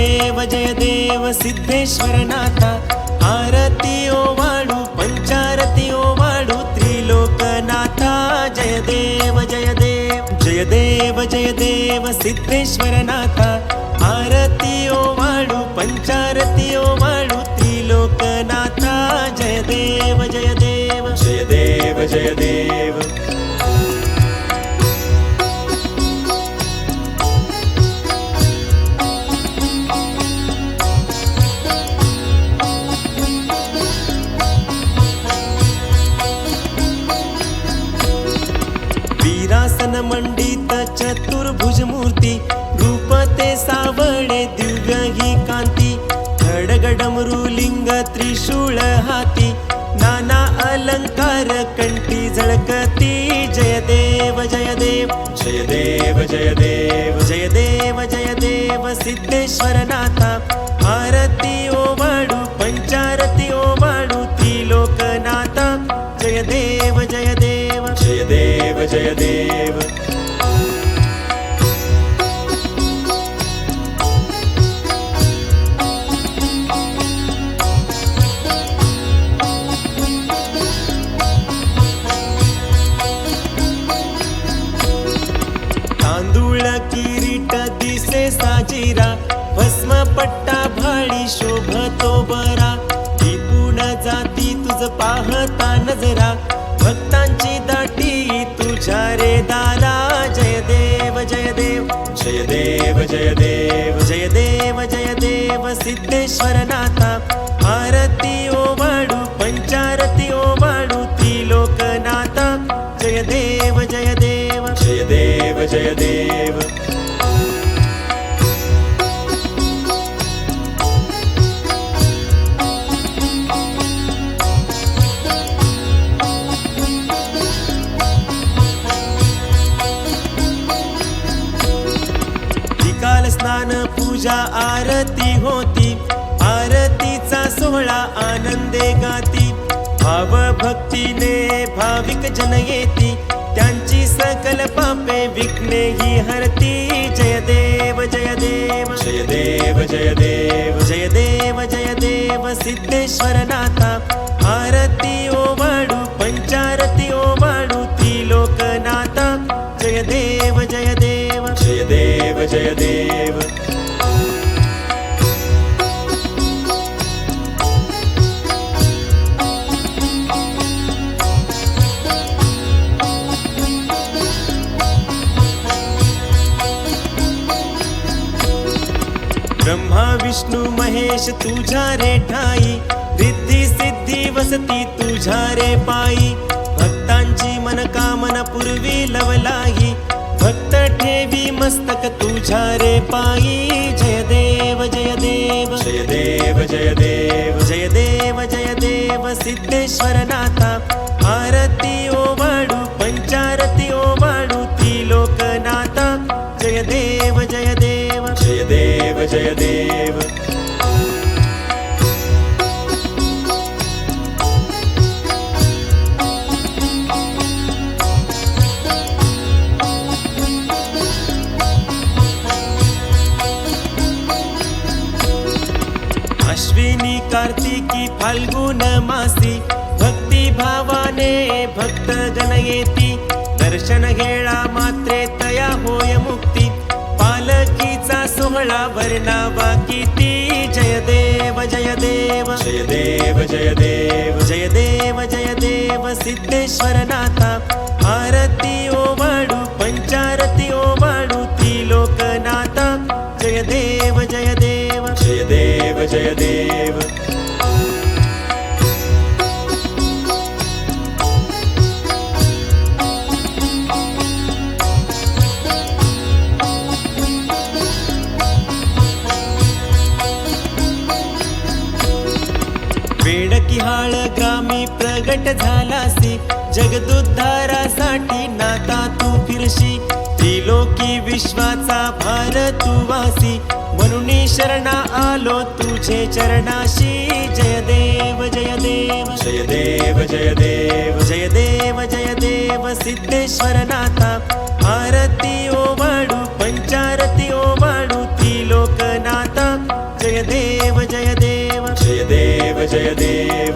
देव जय देव सिद्धेश्वरनाथा आरती ओ वाळू पंचारती ओ त्रिलोकनाथा. जय देव जय देव जय देव जय देव सिद्धेश्वर नाथा. वीरासन मंडित चतुर्भुज मूर्ती रूपते सावळे दिव्य ही कांती खडगडमरू त्रिशूळ हाती नाना अलंकार कंठी झळकती जय देव जय देव जय देव जय देव जय देव जय देव सिद्धेश्वर नाथा भारती जय देव तांदूळ किरीट दिसे साजिरा भस्म पट्टा भाळी शोभतो बरा. टिपून जाती तुझ पाहता नजरा जय देव जय देव जय देव जय देव सिद्धेश्वरनाथा. आरती ओ वाळू पंचारती ओ त्रिलोकनाथा. जय देव जय देव जय देव जय देव पूजा आरती होती. आरतीचा सोहळा आनंदे गाती. भाव भक्तीने भाविक जन येती. त्यांची सकल पापे विघ्ने ही हरती. जय देव जय देव. जय देव जय देव. जय देव जय देव सिद्धेश्वरनाथा आरती ओ वाळू पंचारती ओ वाळू त्रिलोकनाथा. जय देव जय देव. जय देव जय देव. ब्रह्मा विष्णू महेश तुझ्या रे ठाई. रिद्धी सिद्धी वसती तुझ्या रे पायी. भक्तांची मनकामना पूर्वी लवलाही. भक्त ठेवी मस्तक तुझ्या रे पायी. जय देव जय देव जय देव जय देव जय देव जय देव सिद्धेश्वरनाथा. आरती अश्विनी कार्तिकी फाल्गुनमासि भक्तिभावाने भक्तजनयेति दर्शन मात्रे तया होय मुक्ति। सोहळा वर्णावा किती? जय देव जय देव जय देव जय देव जय देव जय देव सिद्धेश्वरनाथा आरती ओ वाळू पंचारती ओ वाळू त्रिलोकनाथा. जय देव जय देव जय देव जय देव वेडकिहाळ ग्रामी प्रगट झालासी. जगदुद्धारासाठी नाता तू फिरशी. त्रिलोकी विश्वाचा भार तू वासी. म्हणून शरणा आलो तुझे चरणाशी. जय देव जय देव जय देव जय देव जय देव जय देव सिद्धेश्वरनाथा आरती ओ वाळू पंचारती ओ वाळू त्रिलोकनाथा सूर्यदेव